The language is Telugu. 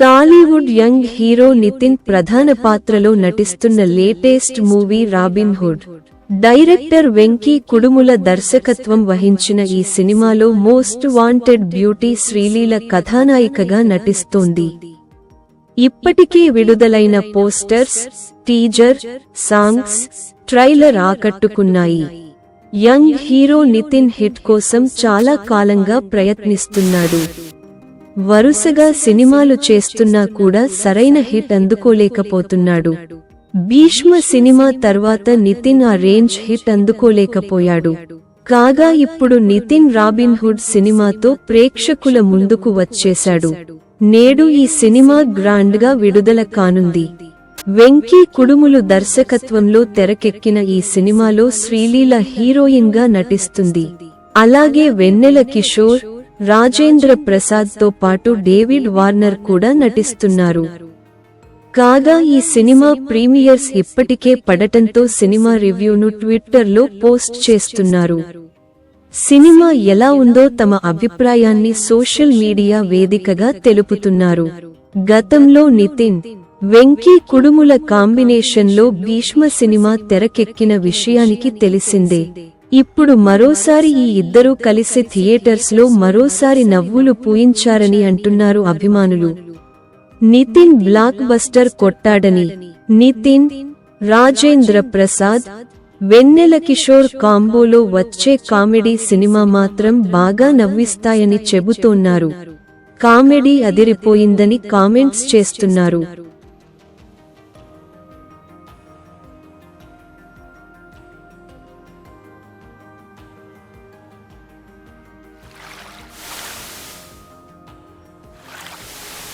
టాలీవుడ్ యంగ్ హీరో నితిన్ ప్రధాన పాత్రలో నటిస్తున్న latest movie Robin Hood. Director Venky Kudumula దర్శకత్వం వహించిన ఈ సినిమాలో మోస్ట్ వాంటెడ్ బ్యూటీ శ్రీలీల కథానాయికగా నటిస్తోంది. ఇప్పటికే విడుదలైన పోస్టర్స్ టీజర్ సాంగ్స్ ట్రైలర్ ఆకట్టుకున్నాయి. యంగ్ హీరో నితిన్ హిట్ కోసం చాలా కాలంగా ప్రయత్నిస్తున్నాడు. వరుసగా సినిమాలు చేస్తున్నా కూడా సరైన హిట్ అందుకోలేకపోతున్నాడు. భీష్మ సినిమా తర్వాత నితిన్ ఆ రేంజ్ హిట్ అందుకోలేకపోయాడు. కాగా ఇప్పుడు నితిన్ రాబిన్ హుడ్ సినిమాతో ప్రేక్షకుల ముందుకు వచ్చేశాడు. నేడు ఈ సినిమా గ్రాండ్గా విడుదల కానుంది. వెంకీ కుడుములు దర్శకత్వంలో తెరకెక్కిన ఈ సినిమాలో శ్రీలీల హీరోయిన్గా నటిస్తుంది. అలాగే వెన్నెల కిషోర్ రాజేంద్ర ప్రసాద్తో పాటు డేవిడ్ వార్నర్ కూడా నటిస్తున్నారు. కాగా ఈ సినిమా ప్రీమియర్స్ ఇప్పటికే పడటంతో సినిమా రివ్యూను ట్విట్టర్లో పోస్ట్ చేస్తున్నారు. సినిమా ఎలా ఉందో తమ అభిప్రాయాన్ని సోషల్ మీడియా వేదికగా తెలుపుతున్నారు. గతంలో నితిన్ వెంకీ కుడుముల కాంబినేషన్లో భీష్మ సినిమా తెరకెక్కిన విషయానికి తెలిసిందే. ఇప్పుడు మరోసారి ఈ ఇద్దరూ కలిసి థియేటర్స్లో మరోసారి నవ్వులు పూయించారని అంటున్నారు అభిమానులు. నితిన్ బ్లాక్ బస్టర్ కొట్టాడని. నితిన్ రాజేంద్ర ప్రసాద్ వెన్నెల కిషోర్ కాంబోలో వచ్చే కామెడీ సినిమా మాత్రం బాగా నవ్విస్తాయని చెబుతోన్నారు. కామెడీ అదిరిపోయిందని కామెంట్స్ చేస్తున్నారు.